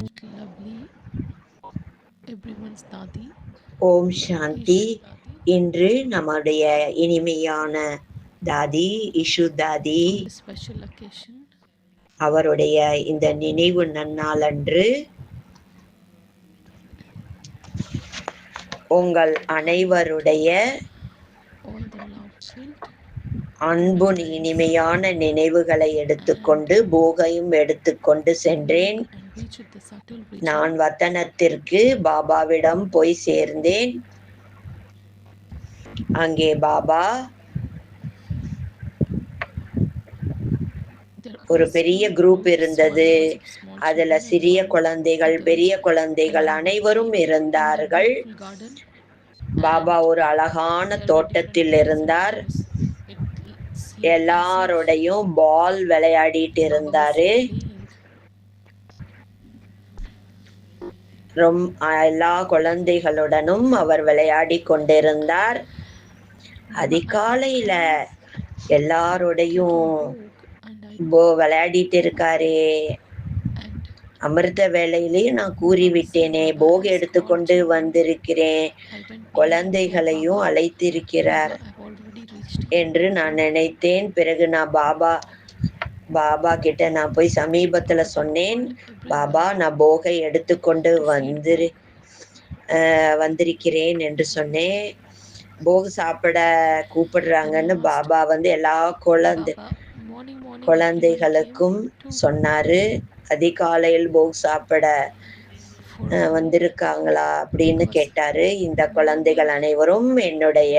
lovely everyone's dadi ஓம் சாந்தி. இன்று நம்முடைய இனிமையான தாதி இஷு தாதி. Special occasion. அவருடைய இந்த நினைவு நன்னாளன்று உங்கள் அனைவருடைய அன்பு இனிமையான நினைவுகளை எடுத்துக்கொண்டு போகையும் எடுத்துக்கொண்டு சென்றேன். நான் வத்தனத்திற்கு பாபாவிடம் போய் சேர்ந்தேன் அங்கே பாபா ஒரு பெரிய குரூப் இருந்தது அதுல சிறிய குழந்தைகள் பெரிய குழந்தைகள் அனைவரும் இருந்தார்கள் பாபா ஒரு அழகான தோட்டத்தில் இருந்தார் எல்லாரோடையும் பால் விளையாடிட்டு இருந்தாரு மற்றும் ரொம் எல்லா குழந்தைகளுடனும் அவர் விளையாடி கொண்டிருந்தார். அதிகாலையில எல்லாரோடையும் போ விளையாடிட்டு இருக்காரே. அமிர்த வேளையிலேயே நான் கூறிவிட்டேனே போக எடுத்துக்கொண்டு வந்திருக்கிறேன். குழந்தைகளையும் அழைத்திருக்கிறார். என்று நான் நினைத்தேன். பிறகு நான் பாபா பாபா கிட்ட நான் போய் சமீபத்துல சொன்னேன். பாபா நான் போகை எடுத்துக்கொண்டு வந்துரு வந்திருக்கிறேன் என்று சொன்னேன். போக சாப்பிட கூப்பிடுறாங்கன்னு பாபா வந்து எல்லா குழந்தை குழந்தைகளுக்கும் சொன்னாரு. அதிகாலையில் போக் சாப்பிட வந்திருக்காங்களா அப்படின்னு கேட்டாரு. இந்த குழந்தைகள் அனைவரும் என்னுடைய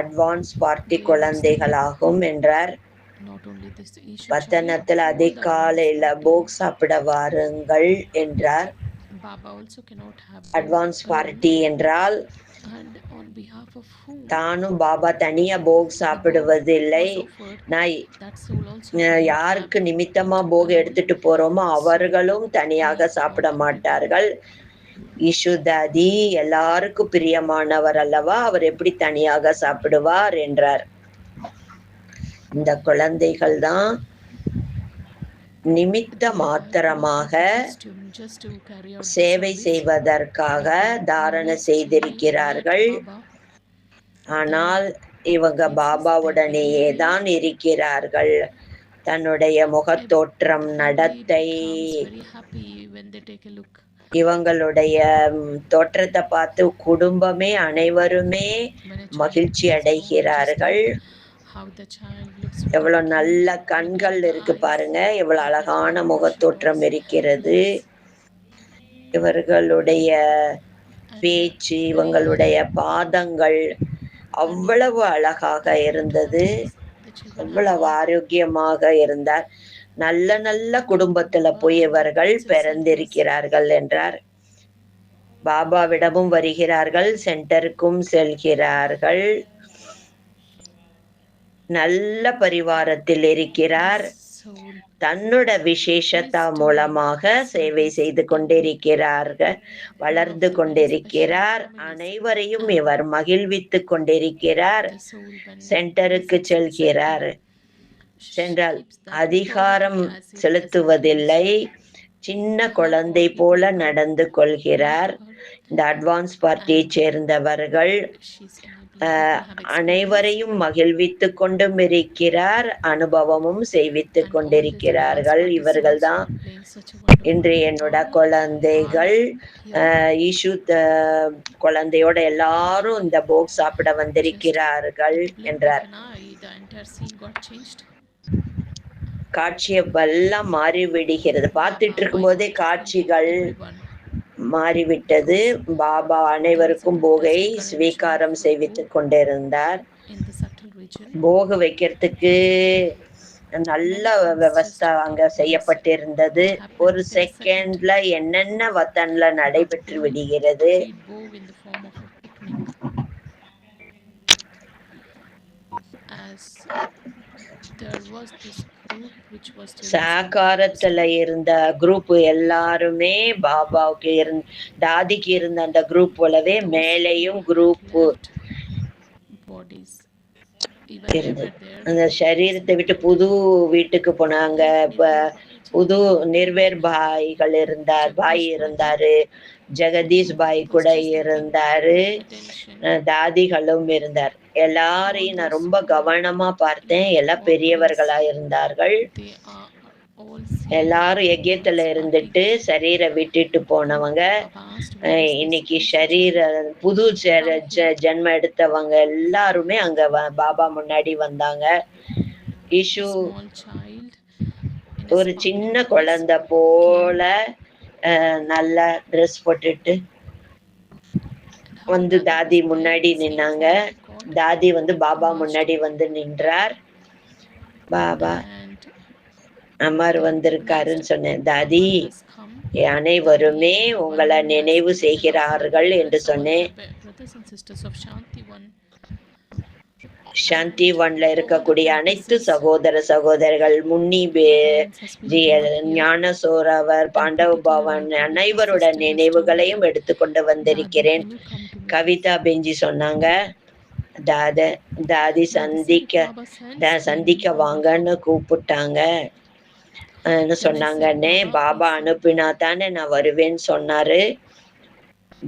அட்வான்ஸ் பார்ட்டி குழந்தைகளாகும் என்றார். Not only this issue வத்தனத்தில் அதிகாலையில போக் சாப்பிட வாருங்கள் என்றார். அட்வான்ஸ் பார்ட்டி என்றால் தானும் பாபா தனியா போக் சாப்பிடுவதில்லை. நான் யாருக்கு நிமித்தமா போக எடுத்துட்டு போறோமோ அவர்களும் தனியாக சாப்பிட மாட்டார்கள். இஷுதாதி எல்லாருக்கும் பிரியமானவர் அல்லவா? அவர் எப்படி தனியாக சாப்பிடுவார்? என்றார். இந்த குழந்தைகள் தான் நிமித்த மாத்திரமாக சேவை செய்வதற்காக தாரண செய்திருக்கிறார்கள். ஆனால் இவங்க பாபாவுடனேயே தான் இருக்கிறார்கள். தன்னுடைய முகத்தோற்றம் நடத்தை. இவங்களுடைய தோற்றத்தை பார்த்து குடும்பமே அனைவருமே மகிழ்ச்சி அடைகிறார்கள் எவ்வளோ எவ்வளவு நல்ல கண்கள் இருக்கு பாருங்க. எவ்வளவு அழகான முகத்தோற்றம் இருக்கிறது. இவர்களுடைய பேச்சு இவங்களுடைய பாதங்கள் அவ்வளவு அழகாக இருந்தது. அவ்வளவு ஆரோக்கியமாக இருந்தார். நல்ல நல்ல குடும்பத்துல போய் இவர்கள் பிறந்திருக்கிறார்கள் என்றார். பாபாவிடமும் வருகிறார்கள் சென்டருக்கும் செல்கிறார்கள். நல்ல பரிவாரத்தில் இருக்கிறார். தன்னோட விசேஷத்தா மூலமாக சேவை செய்து கொண்டிருக்கிறார்கள். வளர்ந்து கொண்டிருக்கிறார். அனைவரையும் இவர் மகிழ்வித்துக் கொண்டிருக்கிறார். சென்டருக்கு செல்கிறார். சென்றால் அதிகாரம் செலுத்துவதில்லை. சின்ன குழந்தை போல நடந்து கொள்கிறார். இந்த அட்வான்ஸ் பார்ட்டியை சேர்ந்தவர்கள் அனைவரையும் மகிழ்வித்துக் கொண்டும் இருக்கிறார் அனுபவமும் செய்வித்துக் கொண்டிருக்கிறார்கள். இவர்கள்தான் இன்று என்னோட குழந்தைகள். ஈஷு குழந்தையோட எல்லாரும் இந்த போக் சாப்பிட வந்திருக்கிறார்கள் என்றார். காட்சியெல்லாம் மாறிவிடுகிறது. பார்த்துட்டு இருக்கும்போதே காட்சிகள் everyone. மாறிவிட்டது. பாபா அனைவருக்கும் போகை ஸ்வீகாரம் செய்வித்துக் கொண்டிருந்தார். போக வைக்கிறதுக்கு நல்ல விவஸ்தா அங்க செய்யப்பட்டிருந்தது. ஒரு செகண்ட்ல என்னென்ன வத்தன்ல நடைபெற்று விடுகிறது? There was this சாகாரத்துல இருந்த குரூப் எல்லாருமே பாபாவுக்கு இருந்த தாதிக்கு இருந்த அந்த குரூப் போலவே மேலேயும் குரூப் அந்த சரீரத்தை விட்டு புது வீட்டுக்கு போனாங்க. புது நிர்வேர் பாய்கள் இருந்தார் பாய் இருந்தாரு. ஜெகதீஷ் பாய் கூட இருந்தாரு. தாதிகளும் இருந்தார். எல்லாரையும் நான் ரொம்ப கவனமா பார்த்தேன். எல்லாம் பெரியவர்களா இருந்தார்கள். எல்லாரும் எக்கியத்துல இருந்துட்டு சரீரை விட்டுட்டு போனவங்க. இன்னைக்கு சரீர ஷரீர புது ஜ- ஜென்மம் எடுத்தவங்க எல்லாருமே அங்க வ- பாபா முன்னாடி வந்தாங்க. இஷு ஒரு சின்ன குழந்தை போல நல்ல ட்ரெஸ் போட்டுட்டு வந்து தாதி முன்னாடி நின்னாங்க. தாதி வந்து பாபா முன்னாடி வந்து நின்றார். பாபா அமர் வந்திருக்காருன்னு சொன்னேன். தாதி அனைவருமே உங்களை நினைவு செய்கிறார்கள் என்று சொன்னேன். சாந்தி ஒன்ல இருக்கக்கூடிய அனைத்து சகோதர சகோதரர்கள் முன்னி பே ஞான சோரவர் பாண்டவ பவன் அனைவரோட நினைவுகளையும் எடுத்துக்கொண்டு வந்திருக்கிறேன். கவிதா பெஞ்சி சொன்னாங்க தாத தாதி சந்திக்க சந்திக்க வாங்கன்னு கூப்பிட்டாங்க. சொன்னாங்கன்னே பாபா அனுப்பினா தானே நான் வருவேன்னு சொன்னாரு.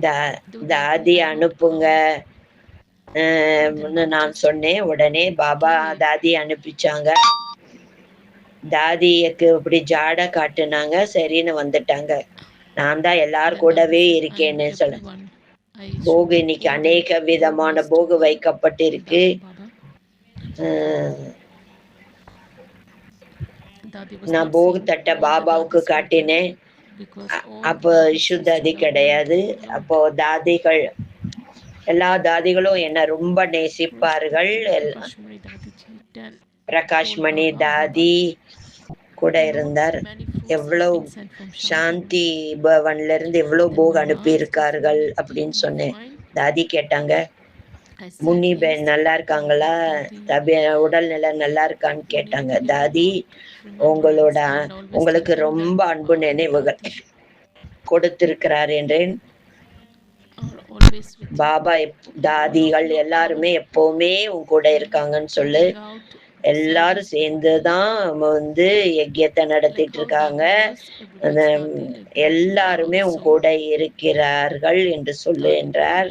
தா- தாதி அனுப்புங்க. நான் சொன்னேன் உடனே பாபா தாதி அனுப்பிச்சாங்க. தாதியக்கு இப்படி ஜாட காட்டுனாங்க சரின்னு வந்துட்டாங்க. நான் தான் எல்லார் கூடவே இருக்கேன்னு சொல்ல. போகு இன்னைக்கு அநேக விதமான போகு வைக்கப்பட்டிருக்கு. அஹ் நான் போகு தட்டை பாபாவுக்கு காட்டினேன். அப்போ இஷுதாதி கிடையாது. அப்போ தாதிகள் எல்லா தாதிகளும் என்ன ரொம்ப நேசிப்பார்கள். எல்- பிரகாஷ் மணி தாதி கூட இருந்தார். எவ்வளவு சாந்தி பவன்ல இருந்து எவ்வளவு போக அனுப்பி இருக்கார்கள் அப்படின்னு சொன்னேன். தாதி கேட்டாங்க முன்னி பெண் நல்லா இருக்காங்களா? தபி உடல்நிலை நல்லா இருக்கான்னு கேட்டாங்க. தாதி உங்களோட உங்களுக்கு ரொம்ப அன்பு நினைவுகள் கொடுத்திருக்கிறார் என்றேன். பாபா தாதிகள் எல்லாருமே எப்பவுமே உன் கூட இருக்காங்கன்னு சொல்லு. எல்லாரும் சேர்ந்துதான் வந்து யஜ்யத்தை நடத்திட்டு இருக்காங்க. அந்த எல்லாருமே உன் கூட இருக்கிறார்கள் என்று சொல்லு என்றார்.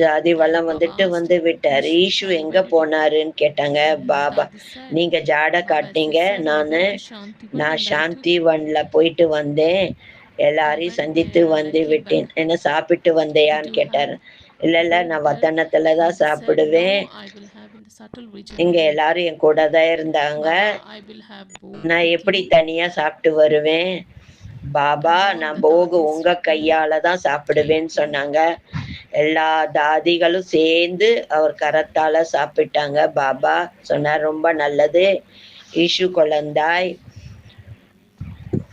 ஜாதி வளம் வந்துட்டு வந்து விட்டார். ஈஷு எங்க போனாருன்னு கேட்டாங்க பாபா. நீங்க ஜாட காட்டினீங்க. நானு நான் சாந்தி வன்ல போயிட்டு வந்தேன். எல்லாரையும் சந்தித்து வந்து விட்டேன். என்ன சாப்பிட்டு வந்தையான்னு கேட்டார். இல்ல இல்ல நான் வத்தனத்துல தான் சாப்பிடுவேன். இங்க எல்லாரும் என் கூட தான் இருந்தாங்க. நான் எப்படி தனியா சாப்பிட்டு வருவேன்? பாபா நான் போகு உங்க கையால தான் சாப்பிடுவேன்னு சொன்னாங்க. எல்லா தாதிகளும் சேர்ந்து அவர் கரத்தால சாப்பிட்டாங்க. பாபா சொன்னார் ரொம்ப நல்லது. இஷு குழந்தாய்.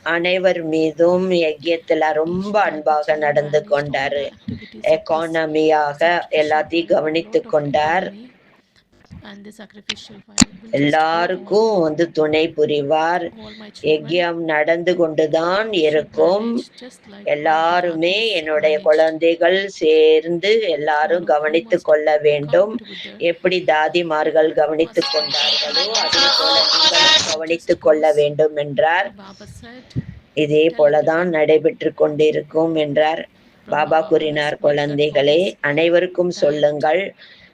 அனைவர் மீதும் யஜ்யத்துல ரொம்ப அன்பாக நடந்து கொண்டாரு. எக்கானமியாக எல்லாத்தையும் கவனித்து கொண்டார். எல்லாருக்கும் வந்து துணை புரிவார். யஜ்யம் நடந்து கொண்டுதான் இருக்கும். எல்லாருமே என்னுடைய குழந்தைகள் சேர்ந்து எல்லாரும் கவனித்து கொள்ள வேண்டும். எப்படி தாதிமார்கள் கவனித்து கொண்டார்களோ அதே போல நீங்களும் கவனித்து கொள்ள வேண்டும் என்றார். இதே போலதான் நடைபெற்று கொண்டிருக்கும் என்றார். பாபா கூறினார் குழந்தைகளே அனைவருக்கும் சொல்லுங்கள்.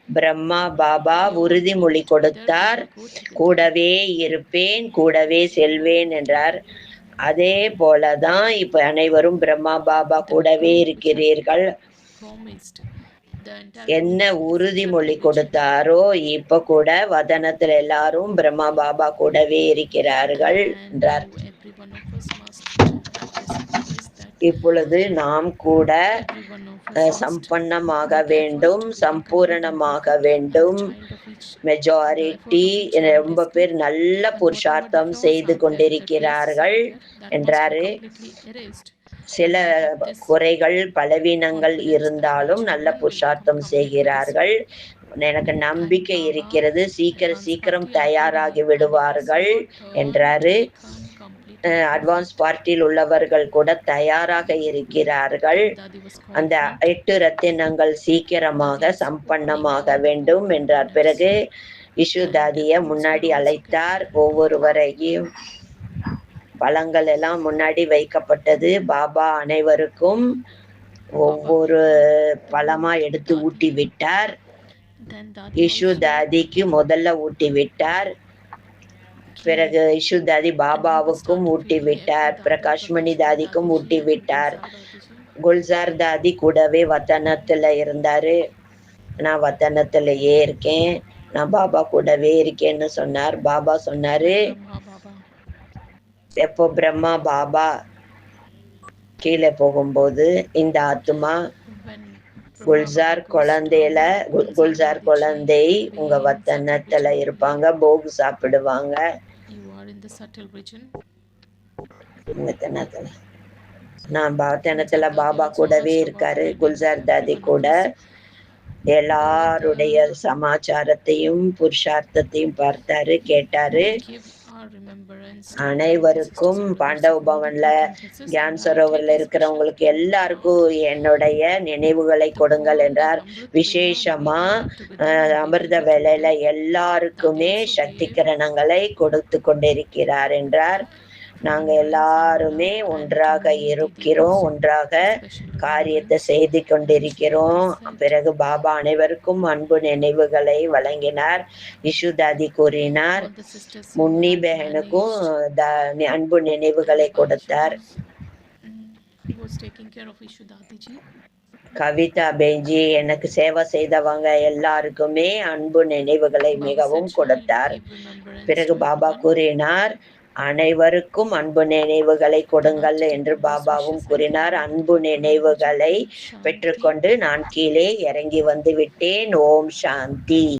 பிரம்மா பாபா உறுதிமொழி கொடுத்தார். கூடவே இருப்பேன் கூடவே செல்வேன் என்றார். அதே போலதான் இப்ப அனைவரும் பிரம்மா பாபா கூடவே இருக்கிறீர்கள். என்ன உறுதிமொழி கொடுத்தாரோ இப்ப கூட வதனத்துல எல்லாரும் பிரம்மா பாபா கூடவே இருக்கிறார்கள் என்றார். இப்பொழுது நாம் கூட சம்பன்னமாக வேண்டும் சம்பூரணமாக வேண்டும். மெஜாரிட்டி ரொம்ப பேர் நல்ல புருஷார்த்தம் செய்து கொண்டிருக்கிறார்கள் என்றாரு. சில குறைகள் பலவீனங்கள் இருந்தாலும் நல்ல புருஷார்த்தம் செய்கிறார்கள். எனக்கு நம்பிக்கை இருக்கிறது. சீக்கிரம் சீக்கிரம் தயாராகி விடுவார்கள் என்றாரு. அட்வான்ஸ் பார்ட்டியில் உள்ளவர்கள் கூட தயாராக இருக்கிறார்கள். அந்த எட்டு ரத்தினங்கள் சீக்கிரமாக சம்பன்னமாக வேண்டும் என்றார். பிறகு இஷுதாதிய முன்னாடி அழைத்தார். ஒவ்வொருவரையும் பழங்கள் எல்லாம் முன்னாடி வைக்கப்பட்டது. பாபா அனைவருக்கும் ஒவ்வொரு பழமா எடுத்து ஊட்டி விட்டார். Then இஷு Dadi also தாதிக்கு முதல்ல ஊட்டி விட்டார். பிறகு இஷு தாதி பாபாவுக்கும் ஊட்டி விட்டார் பிரகாஷ்மணி தாதிக்கும் ஊட்டி விட்டார் குல்சார் தாதி கூடவே வத்தனத்துல இருந்தாரு. நான் வத்தனத்திலேயே இருக்கேன். நான் பாபா கூடவே இருக்கேன்னு சொன்னார். பாபா சொன்னாரு எப்போ பிரம்மா பாபா கீழே போகும்போது இந்த ஆத்மா குல்சார் குழந்தையில கு- குல்சார் குழந்தை உங்க வத்தனத்துல இருப்பாங்க போகு சாப்பிடுவாங்க. The subtle region. நான் வத்தனத்துல பாபா கூடவே இருக்காரு குல்சார் தாதி கூட. எல்லாருடைய சமாச்சாரத்தையும் புருஷார்த்தத்தையும் பார்த்தாரு கேட்டாரு. அனைவருக்கும் பாண்டவ பவன்ல and சரோவர்ல இருக்கிறவங்களுக்கு எல்லாருக்கும் என்னுடைய நினைவுகளை கொடுங்கள் என்றார். விசேஷமா அமிர்த வேளையில எல்லாருக்குமே சக்தி கிரணங்களை கொடுத்து கொண்டிருக்கிறார் என்றார். நாங்க எல்லாருமே ஒன்றாக இருக்கிறோம் ஒன்றாக காரியத்தை செய்து கொண்டிருக்கிறோம். பிறகு பாபா அனைவருக்கும் அன்பு நினைவுகளை வழங்கினார். இஷுதாதி கூறினார். முன்னி பெஹனுக்கும் அன்பு நினைவுகளை கொடுத்தார். கவிதா பெஞ்சி எனக்கு சேவை செய்தவங்க எல்லாருக்குமே அன்பு நினைவுகளை மிகவும் கொடுத்தார். பிறகு பாபா கூறினார் அனைவருக்கும் அன்பு நினைவுகளை கொடுங்கள் என்று பாபாவும் கூறினார். அன்பு நினைவுகளை பெற்றுக்கொண்டு நான் கீழே இறங்கி வந்து விட்டேன் ஓம் சாந்தி.